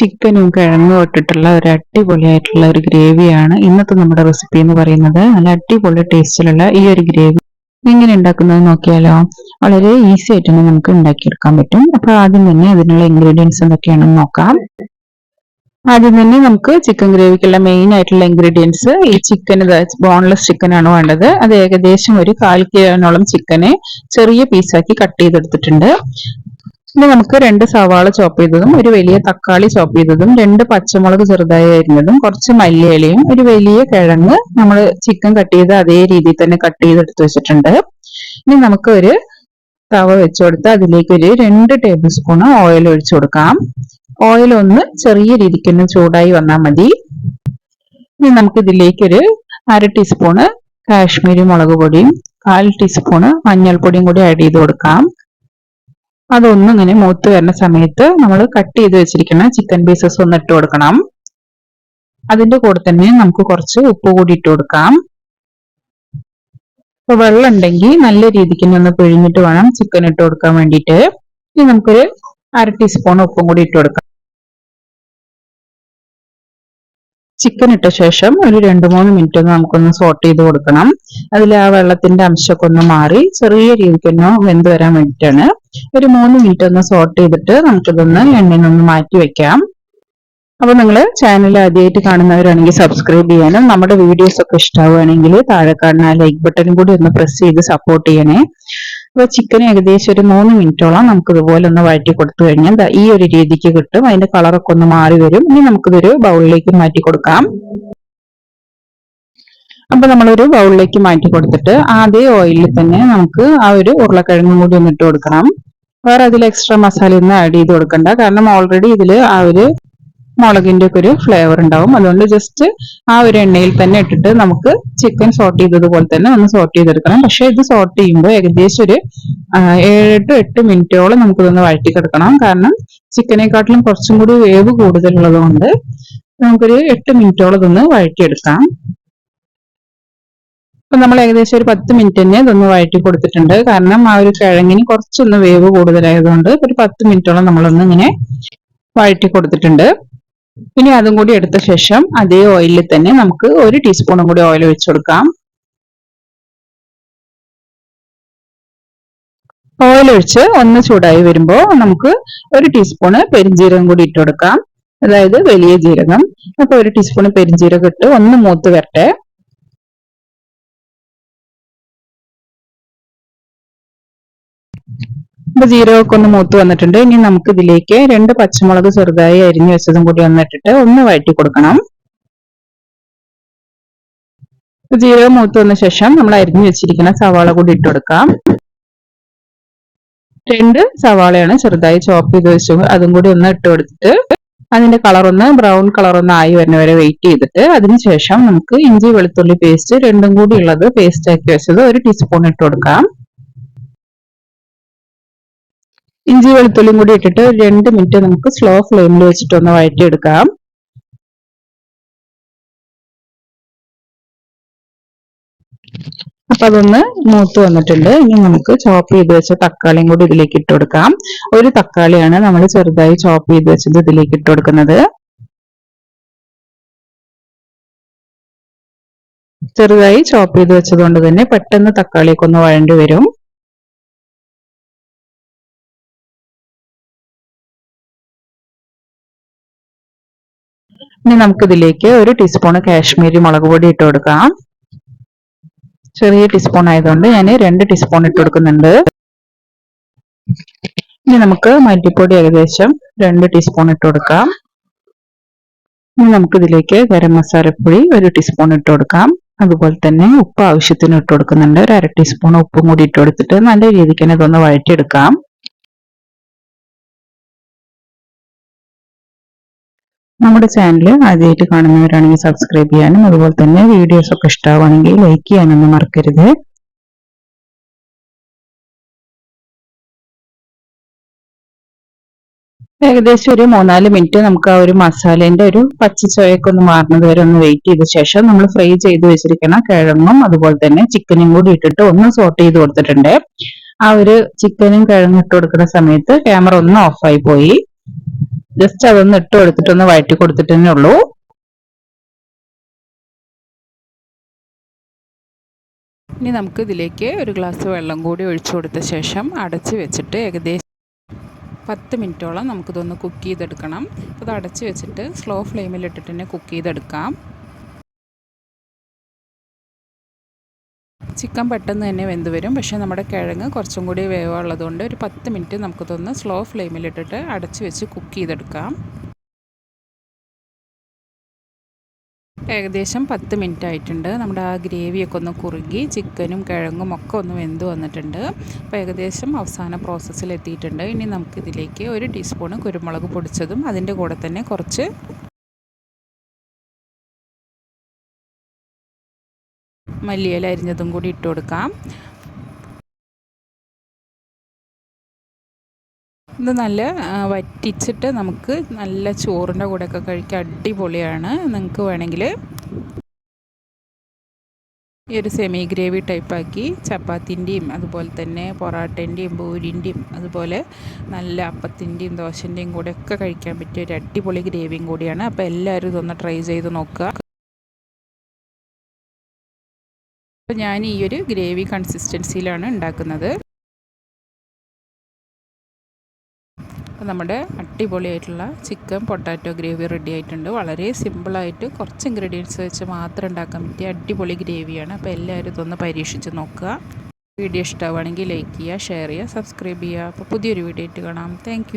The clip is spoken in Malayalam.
ചിക്കനും കിഴങ്ങും ഇട്ടിട്ടുള്ള ഒരു അടിപൊളിയായിട്ടുള്ള ഒരു ഗ്രേവിയാണ് ഇന്നത്തെ നമ്മുടെ റെസിപ്പി എന്ന് പറയുന്നത്. നല്ല അടിപൊളി ടേസ്റ്റിലുള്ള ഈ ഒരു ഗ്രേവി. എങ്ങനെ ഉണ്ടാക്കുന്നത് നോക്കിയാലോ? വളരെ ഈസി ആയിട്ട് തന്നെ നമുക്ക് ഉണ്ടാക്കിയെടുക്കാൻ പറ്റും. അപ്പൊ ആദ്യം തന്നെ അതിനുള്ള ഇൻഗ്രീഡിയൻസ് എന്തൊക്കെയാണെന്ന് നോക്കാം. ആദ്യം തന്നെ നമുക്ക് ചിക്കൻ ഗ്രേവിക്കുള്ള മെയിൻ ആയിട്ടുള്ള ഇൻഗ്രീഡിയൻസ് ഈ ചിക്കൻ ബോൺലെസ് ചിക്കൻ ആണ് വേണ്ടത്. അത് ഏകദേശം ഒരു കാൽ കിലോനോളം ചിക്കനെ ചെറിയ പീസാക്കി കട്ട് ചെയ്തെടുത്തിട്ടുണ്ട്. ഇനി നമുക്ക് രണ്ട് സവാള ചോപ്പ് ചെയ്തതും ഒരു വലിയ തക്കാളി ചോപ്പ് ചെയ്തതും രണ്ട് പച്ചമുളക് ചെറുതായി അരിഞ്ഞതും കുറച്ച് മല്ലിയിലയും ഒരു വലിയ കിഴങ്ങ് നമ്മൾ ചിക്കൻ കട്ട് ചെയ്ത് അതേ രീതിയിൽ തന്നെ കട്ട് ചെയ്തെടുത്ത് വെച്ചിട്ടുണ്ട്. ഇനി നമുക്ക് ഒരു തവ വെച്ചു കൊടുത്ത് അതിലേക്ക് ഒരു രണ്ട് ടേബിൾ സ്പൂൺ ഓയിൽ ഒഴിച്ചു കൊടുക്കാം. ഓയിൽ ഒന്ന് ചെറിയ രീതിക്ക് ഒന്ന് ചൂടായി വന്നാൽ മതി. ഇനി നമുക്ക് ഇതിലേക്ക് ഒരു അര ടീസ്പൂണ് കാശ്മീരി മുളക് പൊടിയും കാൽ ടീസ്പൂണ് മഞ്ഞൾപ്പൊടിയും കൂടി ആഡ് ചെയ്ത് കൊടുക്കാം. അതൊന്നും ഇങ്ങനെ മൂത്ത് വരുന്ന സമയത്ത് നമ്മൾ കട്ട് ചെയ്ത് വെച്ചിരിക്കുന്ന ചിക്കൻ പീസസ് ഒന്ന് ഇട്ട് കൊടുക്കണം. അതിന്റെ കൂടെ തന്നെ നമുക്ക് കുറച്ച് ഉപ്പ് കൂടി ഇട്ട് കൊടുക്കാം. ഇപ്പൊ വെള്ളം ഉണ്ടെങ്കിൽ നല്ല രീതിക്ക് ഒന്ന് പിഴിഞ്ഞിട്ട് വേണം ചിക്കൻ ഇട്ട് കൊടുക്കാൻ വേണ്ടിയിട്ട്. ഇനി നമുക്കൊരു അര ടീസ്പൂൺ ഉപ്പും കൂടി ഇട്ട് കൊടുക്കാം. ചിക്കൻ ഇട്ട ശേഷം ഒരു രണ്ട് മൂന്ന് മിനിറ്റ് ഒന്ന് നമുക്കൊന്ന് സോട്ട് ചെയ്ത് കൊടുക്കണം. അതിൽ ആ വെള്ളത്തിന്റെ അംശമൊക്കെ ഒന്ന് മാറി ചെറിയ രീതിക്കൊന്ന് വെന്ത് വരാൻ വേണ്ടിയിട്ടാണ്. ഒരു മൂന്ന് മിനിറ്റ് ഒന്ന് സോട്ട് ചെയ്തിട്ട് നമുക്കിതൊന്ന് എണ്ണയിൽ നിന്ന് മാറ്റി വെക്കാം. അപ്പൊ നിങ്ങൾ ചാനൽ ആദ്യമായിട്ട് കാണുന്നവരാണെങ്കിൽ സബ്സ്ക്രൈബ് ചെയ്യാനും നമ്മുടെ വീഡിയോസ് ഒക്കെ ഇഷ്ടമാവുകയാണെങ്കിൽ താഴെ കാണുന്ന ലൈക്ക് ബട്ടൺ കൂടി ഒന്ന് പ്രസ് ചെയ്ത് സപ്പോർട്ട് ചെയ്യണേ. അപ്പൊ ചിക്കൻ ഏകദേശം ഒരു മൂന്ന് മിനിറ്റോളം നമുക്ക് ഇതുപോലെ ഒന്ന് വഴറ്റി കൊടുത്തു കഴിഞ്ഞാൽ ഈ ഒരു രീതിക്ക് കിട്ടും. അതിന്റെ കളറൊക്കെ ഒന്ന് മാറി വരും. ഇനി നമുക്കിതൊരു ബൗളിലേക്ക് മാറ്റി കൊടുക്കാം. അപ്പൊ നമ്മളൊരു ബൗളിലേക്ക് മാറ്റി കൊടുത്തിട്ട് ആദ്യ ഓയിലിൽ തന്നെ നമുക്ക് ആ ഒരു ഉരുളക്കിഴങ്ങും കൂടി ഒന്ന് ഇട്ട് കൊടുക്കണം. വേറെ അതിൽ എക്സ്ട്രാ മസാല ഒന്നും ആഡ് ചെയ്ത് കൊടുക്കണ്ട. കാരണം ഓൾറെഡി ഇതിൽ ആ ഒരു മുളകിന്റെ ഒക്കെ ഒരു ഫ്ലേവർ ഉണ്ടാവും. അതുകൊണ്ട് ജസ്റ്റ് ആ ഒരു എണ്ണയിൽ തന്നെ ഇട്ടിട്ട് നമുക്ക് ചിക്കൻ സോർട്ട് ചെയ്തതുപോലെ തന്നെ ഒന്ന് സോർട്ട് ചെയ്തെടുക്കണം. പക്ഷെ ഇത് സോർട്ട് ചെയ്യുമ്പോൾ ഏകദേശം ഒരു ഏഴ് ടു എട്ട് മിനിറ്റോളം നമുക്കിതൊന്ന് വഴറ്റിക്കെടുക്കണം. കാരണം ചിക്കനെക്കാട്ടിലും കുറച്ചും കൂടി വേവ് കൂടുതലുള്ളത് കൊണ്ട് നമുക്കൊരു എട്ട് മിനിറ്റോളം ഇതൊന്ന് വഴറ്റിയെടുക്കാം. അപ്പൊ നമ്മൾ ഏകദേശം ഒരു പത്ത് മിനിറ്റ് തന്നെ ഇതൊന്ന് വഴറ്റി കൊടുത്തിട്ടുണ്ട്. കാരണം ആ ഒരു കിഴങ്ങിന് കുറച്ചൊന്ന് വേവ് കൂടുതലായതുകൊണ്ട് ഒരു പത്ത് മിനിറ്റോളം നമ്മളൊന്ന് ഇങ്ങനെ വഴറ്റി കൊടുത്തിട്ടുണ്ട്. ഇനി അതും കൂടി എടുത്ത ശേഷം അതേ ഓയിലിൽ തന്നെ നമുക്ക് ഒരു ടീസ്പൂണും കൂടി ഓയിൽ ഒഴിച്ചു കൊടുക്കാം. ഓയിൽ ഒഴിച്ച് ഒന്ന് ചൂടായി വരുമ്പോൾ നമുക്ക് ഒരു ടീസ്പൂണ് പെരിഞ്ജീരകം കൂടി ഇട്ട് കൊടുക്കാം. അതായത് വലിയ ജീരകം. അപ്പൊ ഒരു ടീസ്പൂൺ പെരിഞ്ജീരകം ഇട്ട് ഒന്ന് മൂത്ത് വരട്ടെ. ഇപ്പൊ ജീരകമൊക്കെ ഒന്ന് മൂത്ത് വന്നിട്ടുണ്ട്. ഇനി നമുക്ക് ഇതിലേക്ക് രണ്ട് പച്ചമുളക് ചെറുതായി അരിഞ്ഞു വെച്ചതും കൂടി ഒന്നിട്ടിട്ട് ഒന്ന് വഴറ്റി കൊടുക്കണം. ജീരകം മൂത്ത് വന്ന ശേഷം നമ്മൾ അരിഞ്ഞു വെച്ചിരിക്കുന്ന സവാള കൂടി ഇട്ട് കൊടുക്കാം. രണ്ട് സവാളയാണ് ചെറുതായി ചോപ്പ് ചെയ്ത് വെച്ചു. അതും കൂടി ഒന്ന് ഇട്ട് കൊടുത്തിട്ട് അതിന്റെ കളർ ഒന്ന് ബ്രൗൺ കളർ ഒന്ന് ആയി വരുന്നവരെ വെയിറ്റ് ചെയ്തിട്ട് അതിനുശേഷം നമുക്ക് ഇഞ്ചി വെളുത്തുള്ളി പേസ്റ്റ് രണ്ടും കൂടി ഉള്ളത് പേസ്റ്റ് ആക്കി വെച്ചത് ഒരു ടീസ്പൂൺ ഇട്ട് കൊടുക്കാം. ഇഞ്ചി വെളുത്തുള്ളിയും കൂടി ഇട്ടിട്ട് രണ്ട് മിനിറ്റ് നമുക്ക് സ്ലോ ഫ്ലെയിമിൽ വെച്ചിട്ട് ഒന്ന് വഴറ്റിയെടുക്കാം. അപ്പൊ അതൊന്ന് മൂത്ത് വന്നിട്ടുണ്ട്. ഇനി നമുക്ക് ചോപ്പ് ചെയ്ത് വെച്ച തക്കാളിയും കൂടി ഇതിലേക്ക് ഇട്ട് കൊടുക്കാം. ഒരു തക്കാളിയാണ് നമ്മൾ ചെറുതായി ചോപ്പ് ചെയ്ത് വെച്ചത് ഇതിലേക്ക് ഇട്ട് കൊടുക്കുന്നത്. ചെറുതായി ചോപ്പ് ചെയ്ത് വെച്ചത് കൊണ്ട് തന്നെ പെട്ടെന്ന് തക്കാളിയൊക്കെ ഒന്ന് വഴണ്ടി വരും. ഇനി നമുക്കിതിലേക്ക് ഒരു ടീസ്പൂൺ കാശ്മീരി മുളക് പൊടി ഇട്ട് കൊടുക്കാം ചെറിയ ടീസ്പൂൺ ആയതുകൊണ്ട് ഞാൻ രണ്ട് ടീസ്പൂൺ ഇട്ട് കൊടുക്കുന്നുണ്ട്. ഇനി നമുക്ക് മല്ലിപ്പൊടി ഏകദേശം രണ്ട് ടീസ്പൂൺ ഇട്ട് കൊടുക്കാം. ഇനി നമുക്ക് ഇതിലേക്ക് ഗരം മസാലപ്പൊടി ഒരു ടീസ്പൂൺ ഇട്ട് കൊടുക്കാം. അതുപോലെ തന്നെ ഉപ്പ് ആവശ്യത്തിന് ഇട്ട് കൊടുക്കുന്നുണ്ട്. ഒരു അര ടീസ്പൂൺ ഉപ്പും കൂടി ഇട്ട് കൊടുത്തിട്ട് നല്ല രീതിക്ക് തന്നെ ഇതൊന്ന് വഴറ്റിയെടുക്കാം. നമ്മുടെ ചാനൽ ആദ്യമായിട്ട് കാണുന്നവരാണെങ്കിൽ സബ്സ്ക്രൈബ് ചെയ്യാനും അതുപോലെ തന്നെ വീഡിയോസ് ഒക്കെ ഇഷ്ടമാവുകയാണെങ്കിൽ ലൈക്ക് ചെയ്യാനൊന്നും മറക്കരുത്. ഏകദേശം ഒരു മൂന്നാൽ മിനിറ്റ് നമുക്ക് ആ ഒരു മസാലേന്റെ ഒരു പച്ച ചോയൊക്കെ ഒന്ന് മാറുന്നത് വരെ ഒന്ന് വെയിറ്റ് ചെയ്ത ശേഷം നമ്മൾ ഫ്രൈ ചെയ്ത് വെച്ചിരിക്കുന്ന കിഴങ്ങും അതുപോലെ തന്നെ ചിക്കനും കൂടി ഇട്ടിട്ട് ഒന്ന് സോട്ട് ചെയ്ത് കൊടുത്തിട്ടുണ്ട്. ആ ഒരു ചിക്കനും കിഴങ്ങും ഇട്ട് കൊടുക്കുന്ന സമയത്ത് ക്യാമറ ഒന്ന് ഓഫായി പോയി. ജസ്റ്റ് അതൊന്ന് ഇട്ട് കൊടുത്തിട്ടൊന്ന് വഴറ്റി കൊടുത്തിട്ടേ ഉള്ളൂ. ഇനി നമുക്ക് ഇതിലേക്ക് ഒരു ഗ്ലാസ് വെള്ളം കൂടി ഒഴിച്ചു കൊടുത്ത ശേഷം അടച്ച് വെച്ചിട്ട് ഏകദേശം പത്ത് മിനിറ്റോളം നമുക്കിതൊന്ന് കുക്ക് ചെയ്തെടുക്കണം. അപ്പോൾ അത് അടച്ച് വെച്ചിട്ട് സ്ലോ ഫ്ലെയിമിലിട്ടിട്ട് തന്നെ കുക്ക് ചെയ്തെടുക്കാം. ചിക്കൻ പെട്ടെന്ന് തന്നെ വെന്ത് വരും. പക്ഷേ നമ്മുടെ കിഴങ്ങ് കുറച്ചും കൂടി വേവുള്ളതുകൊണ്ട് ഒരു പത്ത് മിനിറ്റ് നമുക്കിതൊന്ന് സ്ലോ ഫ്ലെയിമിലിട്ടിട്ട് അടച്ച് വെച്ച് കുക്ക് ചെയ്തെടുക്കാം. ഏകദേശം പത്ത് മിനിറ്റ് ആയിട്ടുണ്ട്. നമ്മുടെ ആ ഗ്രേവിയൊക്കെ ഒന്ന് കുറുകി ചിക്കനും കിഴങ്ങും ഒക്കെ ഒന്ന് വെന്ത് വന്നിട്ടുണ്ട്. അപ്പോൾ ഏകദേശം അവസാന പ്രോസസ്സിൽ എത്തിയിട്ടുണ്ട് ഇനി നമുക്കിതിലേക്ക് ഒരു ടീസ്പൂണ് കുരുമുളക് പൊടിച്ചതും അതിന്റെ കൂടെ തന്നെ കുറച്ച് മല്ലിയില അരിഞ്ഞതും കൂടി ഇട്ട് കൊടുക്കാം. ഇത് നല്ല വറ്റിച്ചിട്ട് നമുക്ക് നല്ല ചോറിന്റെ കൂടെയൊക്കെ കഴിക്കാൻ അടിപൊളിയാണ്. നിങ്ങൾക്ക് വേണമെങ്കിൽ ഈ ഒരു സെമി ഗ്രേവി ടൈപ്പാക്കി ചപ്പാത്തിന്റെയും അതുപോലെ തന്നെ പൊറാട്ടേന്റെയും പൂരിന്റെയും അതുപോലെ നല്ല അപ്പത്തിന്റെയും ദോശന്റെയും കൂടെ ഒക്കെ കഴിക്കാൻ പറ്റിയ ഒരു അടിപൊളി ഗ്രേവിയും കൂടിയാണ്. അപ്പോൾ എല്ലാവരും ഇതൊന്ന് ട്രൈ ചെയ്ത് നോക്കുക. അപ്പോൾ ഞാൻ ഈ ഒരു ഗ്രേവി കൺസിസ്റ്റൻസിയിലാണ് ഉണ്ടാക്കുന്നത്. അപ്പോൾ നമ്മുടെ അടിപൊളിയായിട്ടുള്ള ചിക്കൻ പൊട്ടാറ്റോ ഗ്രേവി റെഡി ആയിട്ടുണ്ട്. വളരെ സിമ്പിളായിട്ട് കുറച്ച് ഇൻഗ്രീഡിയൻസ് വെച്ച് മാത്രം ഉണ്ടാക്കാൻ പറ്റിയ അടിപൊളി ഗ്രേവിയാണ്. അപ്പോൾ എല്ലാവരും ഇതൊന്ന് പരീക്ഷിച്ച് നോക്കുക. വീഡിയോ ഇഷ്ടമാണെങ്കിൽ ലൈക്ക് ചെയ്യുക ഷെയർ ചെയ്യുക സബ്സ്ക്രൈബ് ചെയ്യുക. അപ്പോൾ പുതിയൊരു വീഡിയോ ആയിട്ട് കാണാം. താങ്ക്